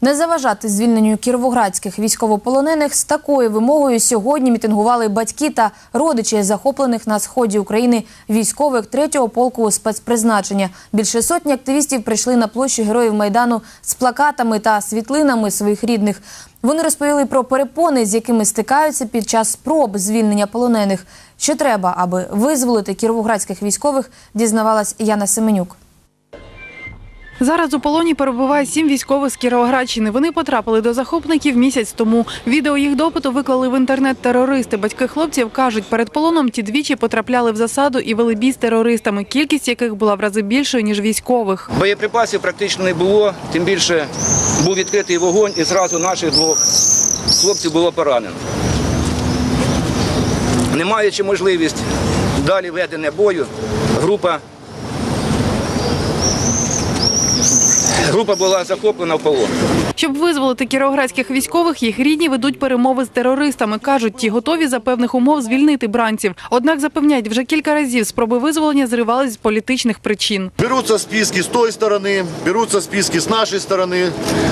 Не заважати звільненню кіровоградських військовополонених з такою вимогою сьогодні мітингували батьки та родичі захоплених на сході України військових 3-го полку спецпризначення. Більше сотні активістів прийшли на площу героїв майдану з плакатами та світлинами своїх рідних. Вони розповіли про перепони, з якими стикаються під час спроб звільнення полонених. Що треба, аби визволити кіровоградських військових, дізнавалась Яна Семенюк. Зараз у полоні перебуває сім військових з Кіровоградщини. Вони потрапили до захопників місяць тому. Відео їх допиту виклали в інтернет терористи. Батьки хлопців кажуть, перед полоном ті двічі потрапляли в засаду і вели бій з терористами, кількість яких була в рази більшою ніж військових. Боєприпасів практично не було, тим більше був відкритий вогонь і зразу наших двох хлопців було поранено. Не маючи можливість далі ведення бою, група, група була захоплена в полон. Щоб визволити кіровоградських військових, їх рідні ведуть перемови з терористами. кажуть, ті готові за певних умов звільнити бранців. Однак запевняють, вже кілька разів спроби визволення зривались з політичних причин. Берутся списки с той стороны, берутся списки с нашей стороны,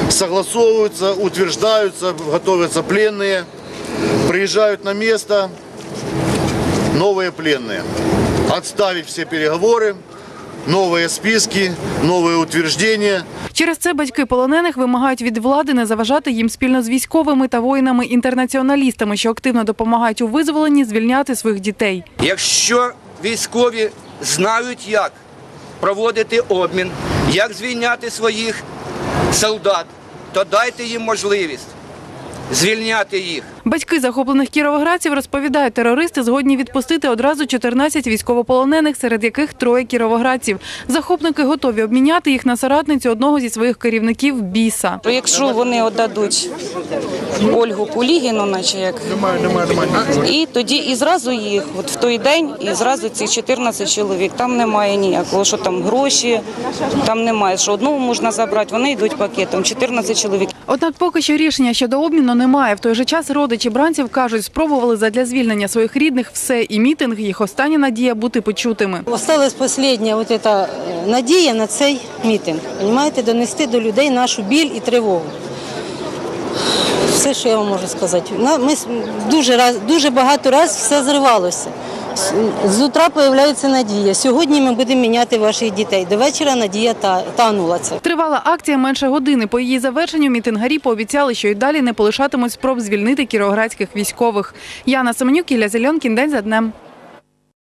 согласовываются, утверждаются, готовятся пленные, приезжают на место новые пленные. Отставить все переговоры, новые списки, новые утверждения. Через це батьки полонених вимагають від влади не заважати їм спільно з військовими та воїнами-інтернаціоналістами, що активно допомагають у визволенні звільняти своїх дітей. Якщо військові знають, як проводити обмін, як звільняти своїх солдат, то дайте їм можливість звільняти їх. Батьки захоплених кіровоградців розповідають, терористи згодні відпустити одразу 14 військовополонених, серед яких троє кіровоградців. Захопники готові обміняти їх на соратницю одного зі своїх керівників біса. Якщо вони віддадуть Ольгу Кулігіну, наче як і тоді і зразу їх, от в той день, і зразу ці 14 чоловік. Там немає ніякого, що там гроші, там немає, що одного можна забрати. Вони йдуть пакетом. 14 чоловік. Однак поки що рішення щодо обміну немає. В той же час родичі бранців кажуть, спробували задля звільнення своїх рідних все, і мітинг їх остання надія бути почутими. Осталась остання эта е, надія на цей мітинг. Понімаєте, донести до людей нашу біль і тривогу. Все, що я вам можу сказати. Ми дуже, дуже багато разів все зривалося. З- утра з'являється надія. Сьогодні ми будемо міняти ваших дітей. До вечора надія та, танула це. Тривала акція менше години. По її завершенню мітингарі пообіцяли, що й далі не полишатимуть спроб звільнити кіроградських військових. Яна Семенюк, Ілля Зеленкін, день за днем.